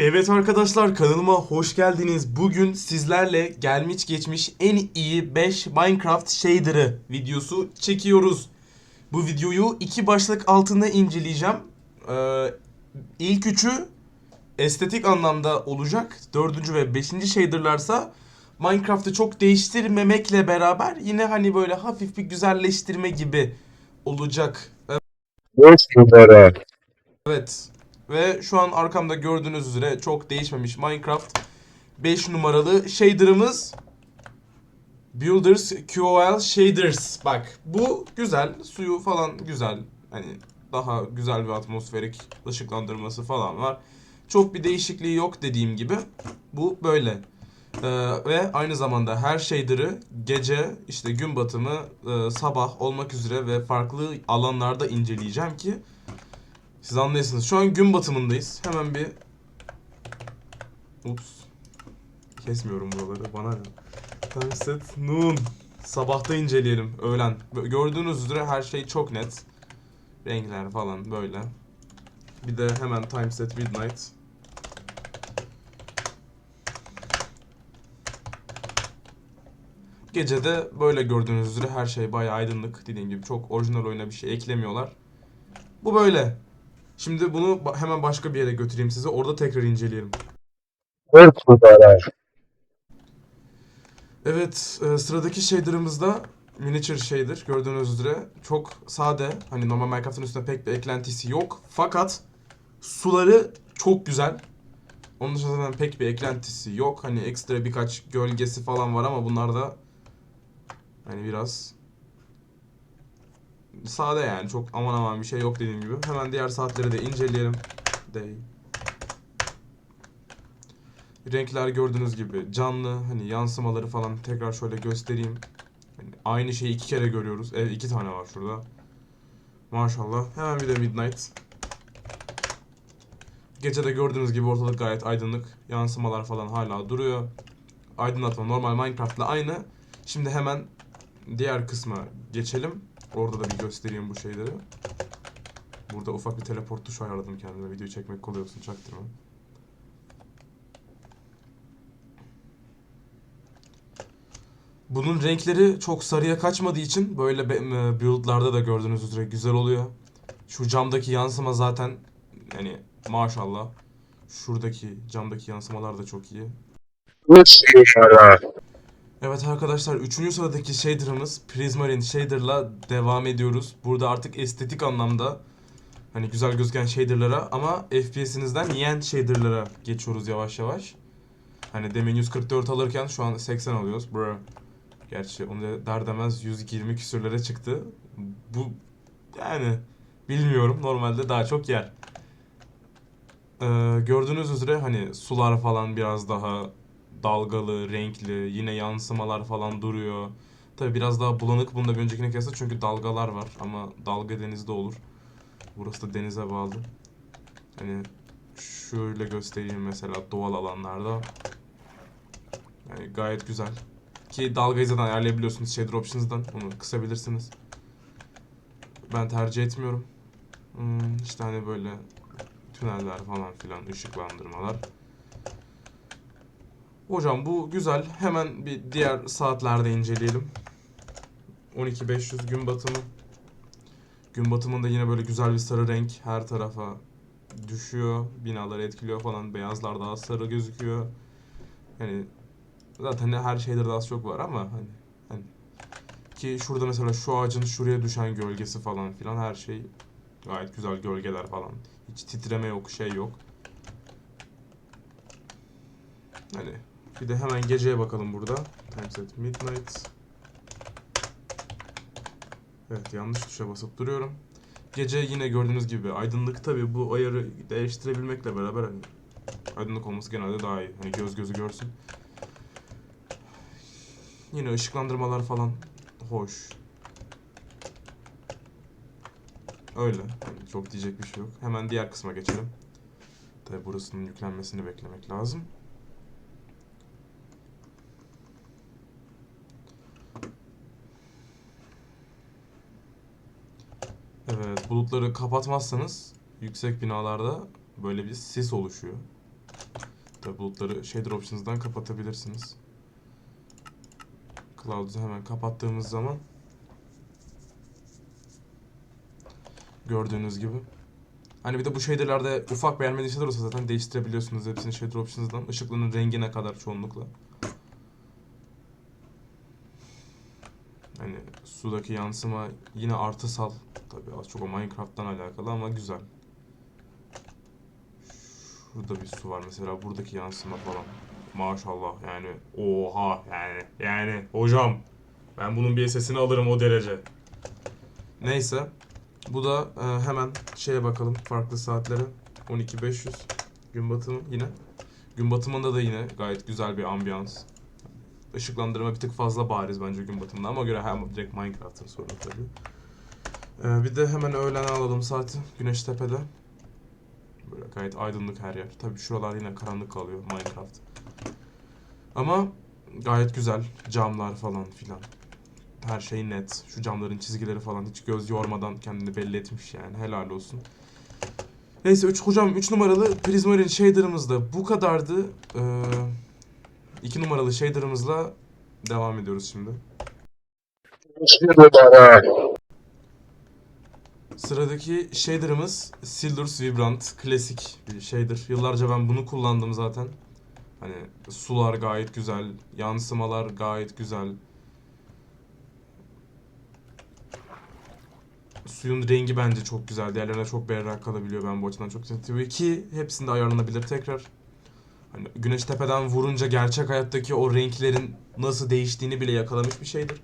Evet arkadaşlar kanalıma hoş geldiniz. Bugün sizlerle gelmiş geçmiş en iyi 5 Minecraft shader'ı videosu çekiyoruz. Bu videoyu iki başlık altında inceleyeceğim. Ee, ilk üçü estetik anlamda olacak. Dördüncü ve beşinci shader'larsa Minecraft'ı çok değiştirmemekle beraber yine hani böyle hafif bir güzelleştirme gibi olacak. Boş numara. Evet. Ve şu an arkamda gördüğünüz üzere çok değişmemiş Minecraft 5 numaralı shader'ımız Builders QOL Shaders. Bak bu güzel. Suyu falan güzel. Hani daha güzel bir atmosferik ışıklandırması falan var. Çok bir değişikliği yok dediğim gibi. Bu böyle. Ee, ve aynı zamanda her shader'ı gece işte gün batımı e, sabah olmak üzere ve farklı alanlarda inceleyeceğim ki siz anlayasınız. Şu an gün batımındayız. Hemen bir... Ups. Kesmiyorum buraları. Bana ne? Sunset noon. Sabahta inceleyelim. Öğlen. Gördüğünüz üzere her şey çok net. Renkler falan böyle. Bir de hemen time set midnight. Gecede böyle gördüğünüz üzere her şey bayağı aydınlık. Dediğim gibi çok orijinal oyuna bir şey eklemiyorlar. Bu böyle. Şimdi bunu hemen başka bir yere götüreyim size. Orada tekrar inceleyelim. Evet, e, sıradaki shader'ımızda miniature shader gördüğünüz üzere çok sade. Hani normal Minecraft'ın üstünde pek bir eklentisi yok. Fakat suları çok güzel. Onun dışında zaten pek bir eklentisi yok. Hani ekstra birkaç gölgesi falan var ama bunlar da hani biraz sade yani. Çok aman aman bir şey yok dediğim gibi. Hemen diğer saatleri de inceleyelim. Day. Renkler gördüğünüz gibi canlı hani yansımaları falan tekrar şöyle göstereyim. Hani aynı şeyi iki kere görüyoruz. Evet iki tane var şurada. Maşallah. Hemen bir de Midnight. Gece de gördüğünüz gibi ortalık gayet aydınlık. Yansımalar falan hala duruyor. Aydınlatma normal Minecraft'la aynı. Şimdi hemen diğer kısma geçelim. Orada da bir göstereyim bu şeyleri. Burada ufak bir teleport tuşu ayarladım kendime. Video çekmek kolay olsun çaktırma. Bunun renkleri çok sarıya kaçmadığı için böyle build'larda da gördüğünüz üzere güzel oluyor. Şu camdaki yansıma zaten yani maşallah. Şuradaki camdaki yansımalar da çok iyi. Numara. Evet arkadaşlar 3. sıradaki shader'ımız Prismarine Shader'la devam ediyoruz. Burada artık estetik anlamda hani güzel gözüken shader'lara ama FPS'inizden yiyen shader'lara geçiyoruz yavaş yavaş. Hani demin 144 alırken şu an 80 alıyoruz. Bro. Gerçi onu da der demez 120 küsürlere çıktı. Bu yani bilmiyorum normalde daha çok yer. Ee, gördüğünüz üzere hani sular falan biraz daha dalgalı, renkli, yine yansımalar falan duruyor. Tabi biraz daha bulanık bunda bir öncekine kıyasla çünkü dalgalar var ama dalga denizde olur. Burası da denize bağlı. Hani şöyle göstereyim mesela doğal alanlarda. Yani gayet güzel. Ki dalgayı zaten ayarlayabiliyorsunuz shader options'dan. Onu kısabilirsiniz. Ben tercih etmiyorum. Hmm, işte hani böyle tüneller falan filan ışıklandırmalar. Hocam bu güzel. Hemen bir diğer saatlerde inceleyelim. 12.500 gün batımı. Gün batımında yine böyle güzel bir sarı renk her tarafa düşüyor. Binaları etkiliyor falan. Beyazlar daha sarı gözüküyor. Yani zaten her şeyde de az çok var ama hani, hani ki şurada mesela şu ağacın şuraya düşen gölgesi falan filan her şey gayet güzel gölgeler falan. Hiç titreme yok, şey yok. Hani bir de hemen geceye bakalım burada. Time set midnight. Evet yanlış tuşa basıp duruyorum. Gece yine gördüğünüz gibi aydınlık tabi bu ayarı değiştirebilmekle beraber hani aydınlık olması genelde daha iyi. Hani göz gözü görsün. Yine ışıklandırmalar falan hoş. Öyle. Hani çok diyecek bir şey yok. Hemen diğer kısma geçelim. Tabi burasının yüklenmesini beklemek lazım. Evet, bulutları kapatmazsanız yüksek binalarda böyle bir sis oluşuyor. Tabi bulutları shader options'dan kapatabilirsiniz. Clouds'u hemen kapattığımız zaman gördüğünüz gibi. Hani bir de bu shader'larda ufak beğenmediğiniz şeyler olsa zaten değiştirebiliyorsunuz hepsini shader options'dan. Işıklının rengine kadar çoğunlukla. Hani sudaki yansıma yine artısal. Tabii az çok o Minecraft'tan alakalı ama güzel. Şurada bir su var mesela buradaki yansıma falan. Maşallah yani oha yani yani hocam ben bunun bir sesini alırım o derece. Neyse bu da e, hemen şeye bakalım farklı saatlere 12.500 gün batımı yine. Gün batımında da yine gayet güzel bir ambiyans. Işıklandırma bir tık fazla bariz bence gün batımında ama göre hem direkt Minecraft'ın sorunu tabii. E, bir de hemen öğlene alalım saati Güneş Tepe'de. Böyle gayet aydınlık her yer. Tabii şuralar yine karanlık kalıyor Minecraft. Ama gayet güzel. Camlar falan filan. Her şey net. Şu camların çizgileri falan hiç göz yormadan kendini belli etmiş yani. Helal olsun. Neyse 3 hocam 3 numaralı Prismarine shader'ımız da bu kadardı. 2 numaralı shader'ımızla devam ediyoruz şimdi. Sıradaki shader'ımız Sildurs Vibrant. Klasik bir shader. Yıllarca ben bunu kullandım zaten. Hani sular gayet güzel, yansımalar gayet güzel. Suyun rengi bence çok güzel. Diğerlerine çok berrak kalabiliyor. Ben bu açıdan çok. Tabii ki hepsinde ayarlanabilir tekrar. Hani güneş tepeden vurunca gerçek hayattaki o renklerin nasıl değiştiğini bile yakalamış bir şeydir.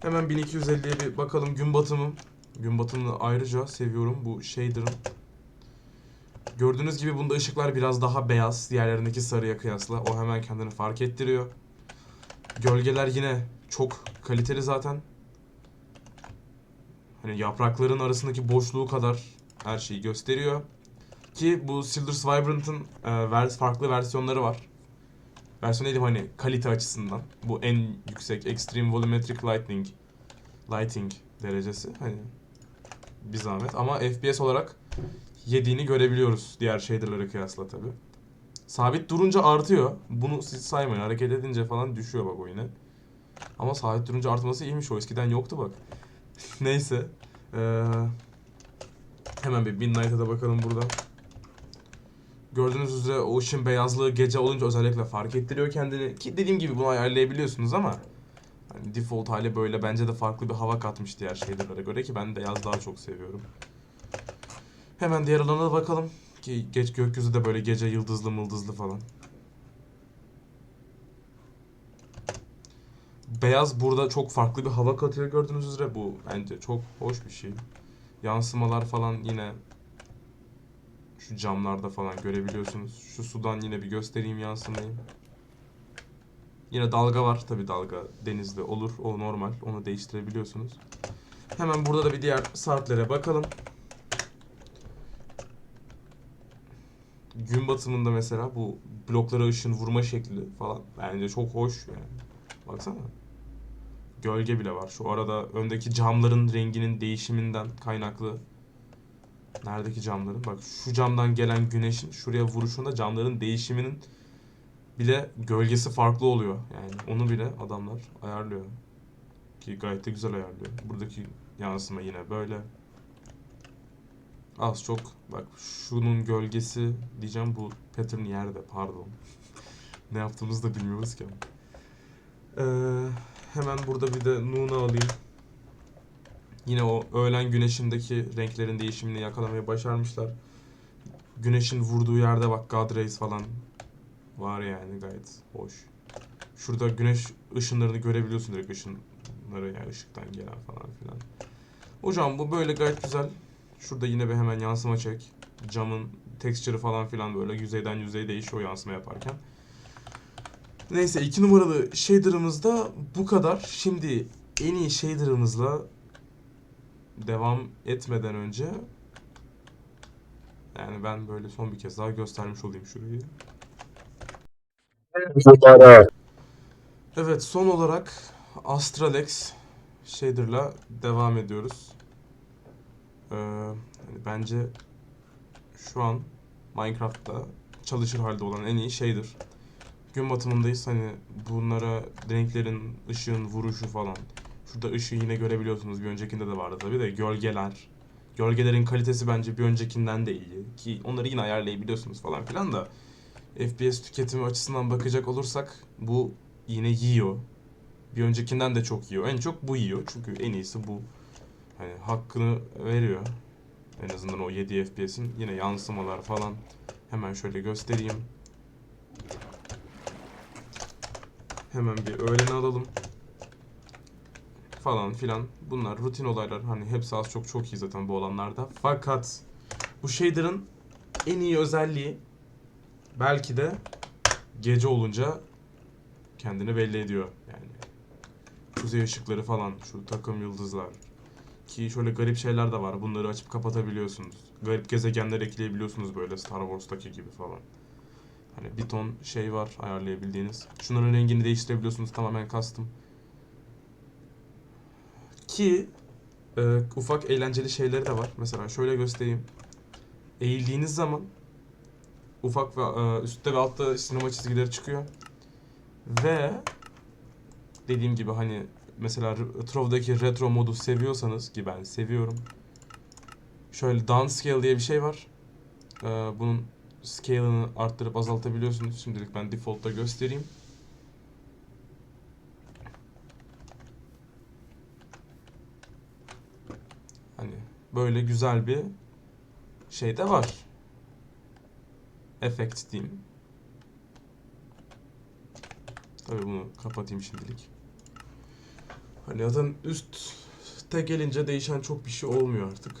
Hemen 1250'ye bir bakalım gün batımı. Gün batımını ayrıca seviyorum bu shader'ın. Gördüğünüz gibi bunda ışıklar biraz daha beyaz diğerlerindeki sarıya kıyasla. O hemen kendini fark ettiriyor. Gölgeler yine çok kaliteli zaten. Hani yaprakların arasındaki boşluğu kadar her şeyi gösteriyor. Ki bu Sildurs Vibrant'ın e, vers- farklı versiyonları var. Versiyon dedim hani kalite açısından. Bu en yüksek Extreme Volumetric Lighting Lighting derecesi. Hani bir zahmet ama FPS olarak yediğini görebiliyoruz diğer shader'lara kıyasla tabi. Sabit durunca artıyor. Bunu siz saymayın. Hareket edince falan düşüyor bak o. Ama sabit durunca artması iyiymiş o. Eskiden yoktu bak. Neyse. Ee, hemen bir Midnight'a da bakalım burada. Gördüğünüz üzere o ışın beyazlığı gece olunca özellikle fark ettiriyor kendini. Ki dediğim gibi bunu ayarlayabiliyorsunuz ama hani default hali böyle bence de farklı bir hava katmış diğer shader'lara göre ki ben beyaz daha çok seviyorum. Hemen diğer alana da bakalım. Ki geç gökyüzü de böyle gece yıldızlı mıldızlı falan. Beyaz burada çok farklı bir hava katıyor gördüğünüz üzere. Bu bence çok hoş bir şey. Yansımalar falan yine şu camlarda falan görebiliyorsunuz. Şu sudan yine bir göstereyim yansımayı. Yine dalga var. Tabi dalga denizde olur. O normal. Onu değiştirebiliyorsunuz. Hemen burada da bir diğer saatlere bakalım. Gün batımında mesela bu bloklara ışın vurma şekli falan bence çok hoş yani. Baksana. Gölge bile var. Şu arada öndeki camların renginin değişiminden kaynaklı. Neredeki camların? Bak şu camdan gelen güneşin şuraya vuruşunda camların değişiminin bile gölgesi farklı oluyor. Yani onu bile adamlar ayarlıyor. Ki gayet de güzel ayarlıyor. Buradaki yansıma yine böyle. Az çok bak şunun gölgesi diyeceğim bu pattern yerde pardon. ne yaptığımızı da bilmiyoruz ki. Ee, hemen burada bir de Noon'u alayım. Yine o öğlen güneşindeki renklerin değişimini yakalamayı başarmışlar. Güneşin vurduğu yerde bak God Rays falan var yani gayet hoş. Şurada güneş ışınlarını görebiliyorsun direkt ışınları yani ışıktan gelen falan filan. Hocam bu böyle gayet güzel. Şurada yine bir hemen yansıma çek. Camın texture'ı falan filan böyle yüzeyden yüzeye değişiyor yansıma yaparken. Neyse iki numaralı shader'ımız da bu kadar. Şimdi en iyi shader'ımızla devam etmeden önce yani ben böyle son bir kez daha göstermiş olayım şurayı. Evet son olarak Astralex shader'la devam ediyoruz. Ee, bence şu an Minecraft'ta çalışır halde olan en iyi şeydir. Gün batımındayız hani bunlara renklerin, ışığın vuruşu falan. Şurada ışığı yine görebiliyorsunuz. Bir öncekinde de vardı tabii de gölgeler. Gölgelerin kalitesi bence bir öncekinden de iyi. Ki onları yine ayarlayabiliyorsunuz falan filan da. FPS tüketimi açısından bakacak olursak bu yine yiyor. Bir öncekinden de çok yiyor. En çok bu yiyor. Çünkü en iyisi bu. Hani hakkını veriyor. En azından o 7 FPS'in yine yansımalar falan. Hemen şöyle göstereyim. Hemen bir öğleni alalım. Falan filan. Bunlar rutin olaylar. Hani hepsi az çok çok iyi zaten bu olanlarda. Fakat bu shader'ın en iyi özelliği belki de gece olunca kendini belli ediyor. Yani kuzey ışıkları falan, şu takım yıldızlar. Ki şöyle garip şeyler de var. Bunları açıp kapatabiliyorsunuz. Garip gezegenler ekleyebiliyorsunuz böyle Star Wars'taki gibi falan. Hani bir ton şey var ayarlayabildiğiniz. Şunların rengini değiştirebiliyorsunuz tamamen custom. Ki e, ufak eğlenceli şeyleri de var. Mesela şöyle göstereyim. Eğildiğiniz zaman ufak ve e, üstte ve altta sinema çizgileri çıkıyor. Ve dediğim gibi hani mesela Trov'daki retro modu seviyorsanız ki ben seviyorum. Şöyle downscale diye bir şey var. Ee, bunun scale'ını arttırıp azaltabiliyorsunuz. Şimdilik ben default'ta göstereyim. Hani böyle güzel bir şey de var. Effect diyeyim. Tabii bunu kapatayım şimdilik. Hani zaten üstte gelince değişen çok bir şey olmuyor artık.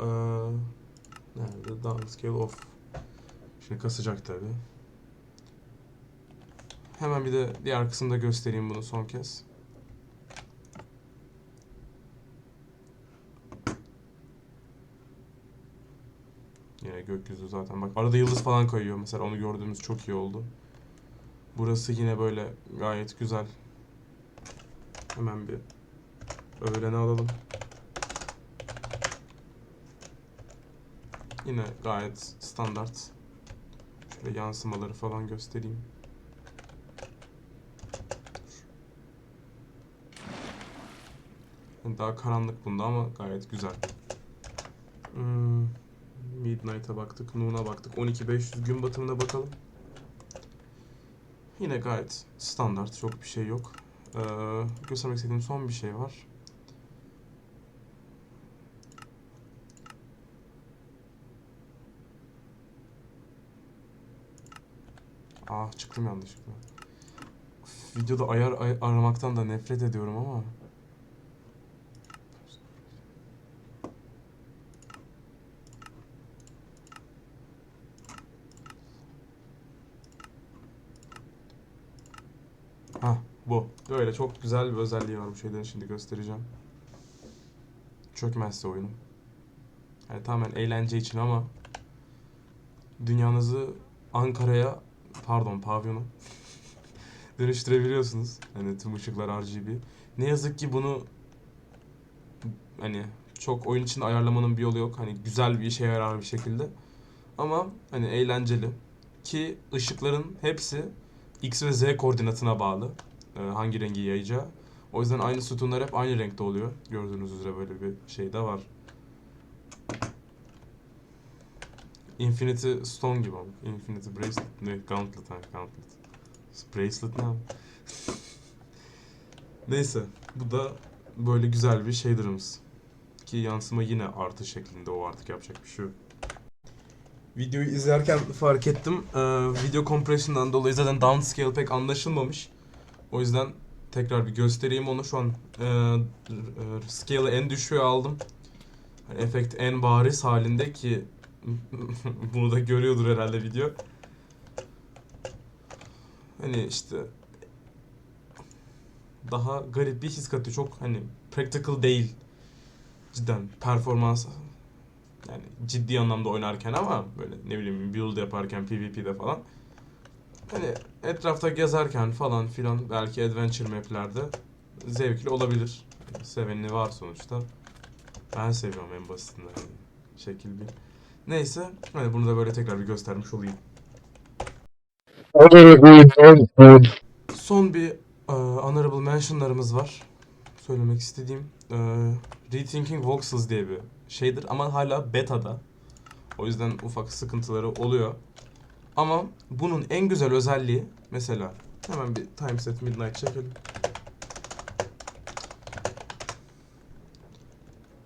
Ee, nerede? Downscale off. Şimdi kasacak tabii. Hemen bir de diğer kısımda göstereyim bunu son kez. Gökyüzü zaten. Bak arada yıldız falan kayıyor. Mesela onu gördüğümüz çok iyi oldu. Burası yine böyle gayet güzel. Hemen bir öğleni alalım. Yine gayet standart. Şöyle yansımaları falan göstereyim. Daha karanlık bunda ama gayet güzel. Hmm, Midnight'a baktık, Noon'a baktık. 12.500 gün batımına bakalım. Yine gayet standart, çok bir şey yok. Ee, göstermek istediğim son bir şey var. Ah çıktım yanlışlıkla. Videoda ayar ay- aramaktan da nefret ediyorum ama. Ha bu. Böyle çok güzel bir özelliği var bu şeylerin şimdi göstereceğim. Çökmezse oyunum. Yani tamamen eğlence için ama dünyanızı Ankara'ya pardon pavyona dönüştürebiliyorsunuz. Hani tüm ışıklar RGB. Ne yazık ki bunu hani çok oyun içinde ayarlamanın bir yolu yok. Hani güzel bir işe yarar bir şekilde. Ama hani eğlenceli. Ki ışıkların hepsi X ve Z koordinatına bağlı. Ee, hangi rengi yayacağı. O yüzden aynı sütunlar hep aynı renkte oluyor. Gördüğünüz üzere böyle bir şey de var. Infinity Stone gibi ama. Infinity Bracelet. Ne? Gauntlet ha. Gauntlet. Bracelet ne? Neyse. Bu da böyle güzel bir shader'ımız. Ki yansıma yine artı şeklinde. O artık yapacak bir şey yok. Videoyu izlerken fark ettim. Ee, video compression'dan dolayı zaten downscale pek anlaşılmamış. O yüzden tekrar bir göstereyim onu. Şu an e, e, scale'ı en düşüğe aldım. Hani efekt en bariz halinde ki bunu da görüyordur herhalde video. Hani işte daha garip bir his katıyor. Çok hani practical değil. Cidden performans yani ciddi anlamda oynarken ama böyle ne bileyim build yaparken PvP'de falan. Hani etrafta gezerken falan filan belki adventure map'lerde zevkli olabilir. Seveni var sonuçta. Ben seviyorum en basitinden yani. Şekil bir. Neyse hani bunu da böyle tekrar bir göstermiş olayım. Son bir e, honorable mentionlarımız var. Söylemek istediğim. E, Rethinking Voxels diye bir şeydir ama hala beta'da. O yüzden ufak sıkıntıları oluyor. Ama bunun en güzel özelliği mesela hemen bir timeset midnight çekelim.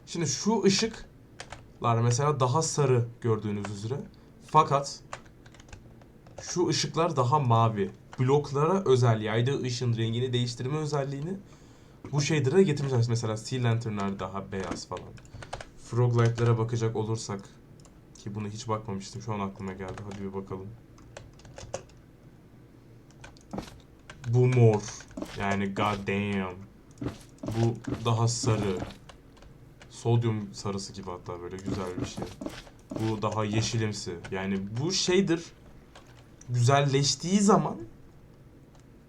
Şimdi şu ışıklar mesela daha sarı gördüğünüz üzere. Fakat şu ışıklar daha mavi. Bloklara özel yaydığı ışın rengini değiştirme özelliğini bu shader'a getirmişler. Mesela Sea Lantern'lar daha beyaz falan. Froglight'lara bakacak olursak ki bunu hiç bakmamıştım şu an aklıma geldi. Hadi bir bakalım. Bu mor. Yani god damn. Bu daha sarı. Sodyum sarısı gibi hatta böyle güzel bir şey. Bu daha yeşilimsi. Yani bu shader güzelleştiği zaman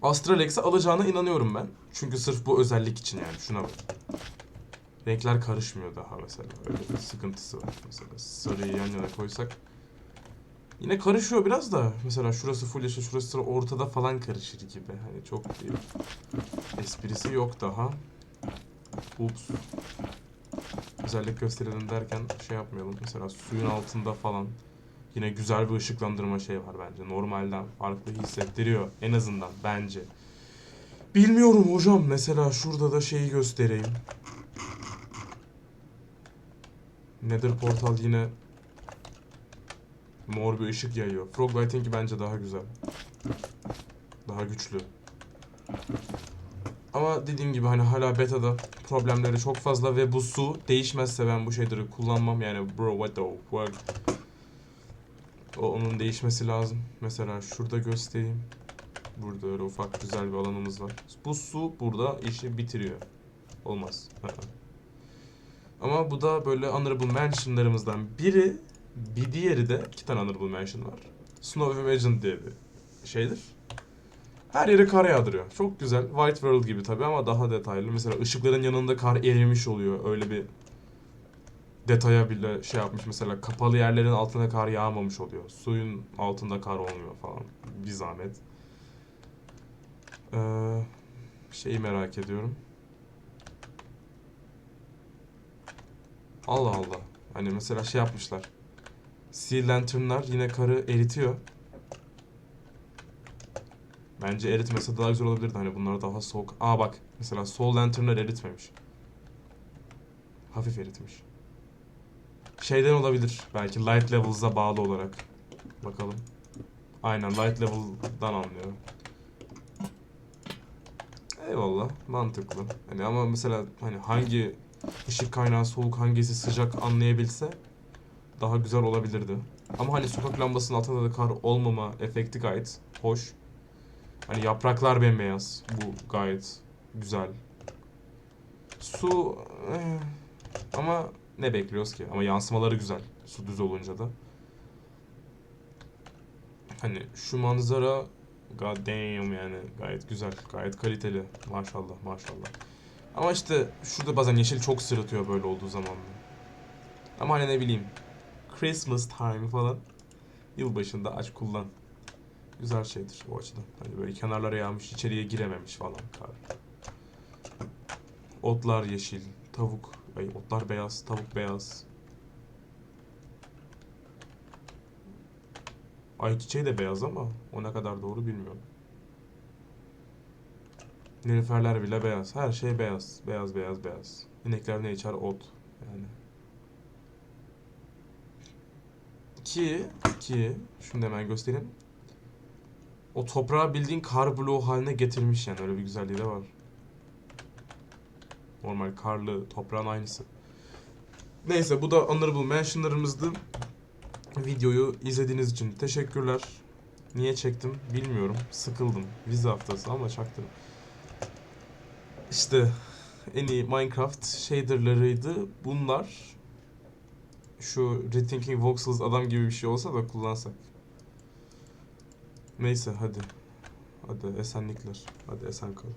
Astralex'e alacağına inanıyorum ben. Çünkü sırf bu özellik için yani şuna bak. Renkler karışmıyor daha mesela. Öyle bir sıkıntısı var. Mesela sarıyı yan yana koysak. Yine karışıyor biraz da. Mesela şurası full yeşil, şurası ortada falan karışır gibi. Hani çok bir esprisi yok daha. Ups. Özellik gösterelim derken şey yapmayalım. Mesela suyun altında falan. Yine güzel bir ışıklandırma şey var bence. Normalden farklı hissettiriyor. En azından bence. Bilmiyorum hocam. Mesela şurada da şeyi göstereyim. Nether portal yine mor bir ışık yayıyor. Froglight'inki bence daha güzel. Daha güçlü. Ama dediğim gibi hani hala beta'da problemleri çok fazla ve bu su değişmezse ben bu şeyleri kullanmam yani bro what the fuck. O onun değişmesi lazım. Mesela şurada göstereyim. Burada öyle ufak güzel bir alanımız var. Bu su burada işi bitiriyor. Olmaz. Ama bu da böyle honorable mentionlarımızdan biri. Bir diğeri de iki tane honorable mention var. Snow Imagine diye bir şeydir. Her yere kar yağdırıyor. Çok güzel. White World gibi tabii ama daha detaylı. Mesela ışıkların yanında kar erimiş oluyor. Öyle bir detaya bile şey yapmış. Mesela kapalı yerlerin altına kar yağmamış oluyor. Suyun altında kar olmuyor falan. Bir zahmet. Ee, şeyi merak ediyorum. Allah Allah. Hani mesela şey yapmışlar. Sea Lantern'lar yine karı eritiyor. Bence eritmese daha güzel olabilirdi. Hani bunlar daha soğuk. Aa bak. Mesela Soul Lantern'lar eritmemiş. Hafif eritmiş. Şeyden olabilir. Belki light levels'a bağlı olarak. Bakalım. Aynen light level'dan anlıyor. Eyvallah. Mantıklı. Hani ama mesela hani hangi ışık kaynağı soğuk hangisi sıcak anlayabilse daha güzel olabilirdi. Ama hani sokak lambasının altında da kar olmama efekti gayet hoş. Hani yapraklar bembeyaz. Bu gayet güzel. Su eh, ama ne bekliyoruz ki? Ama yansımaları güzel. Su düz olunca da. Hani şu manzara god damn yani gayet güzel. Gayet kaliteli. Maşallah maşallah. Ama işte şurada bazen yeşil çok sırıtıyor böyle olduğu zaman. Ama hani ne bileyim. Christmas time falan. Yılbaşında aç kullan. Güzel şeydir o açıdan. Hani böyle kenarlara yağmış, içeriye girememiş falan kar. Otlar yeşil, tavuk, ay otlar beyaz, tavuk beyaz. Ayçiçeği de beyaz ama o ne kadar doğru bilmiyorum. Nilüferler bile beyaz. Her şey beyaz. Beyaz, beyaz, beyaz. İnekler ne içer? Ot. Yani. Ki, ki, şunu da hemen göstereyim. O toprağı bildiğin kar bloğu haline getirmiş yani öyle bir güzelliği de var. Normal karlı toprağın aynısı. Neyse bu da honorable mentionlarımızdı. Videoyu izlediğiniz için teşekkürler. Niye çektim bilmiyorum. Sıkıldım. Vize haftası ama çaktım. İşte en iyi Minecraft shaderlarıydı bunlar. Şu Rethinking Voxels adam gibi bir şey olsa da kullansak. Neyse hadi. Hadi esenlikler. Hadi esen kal.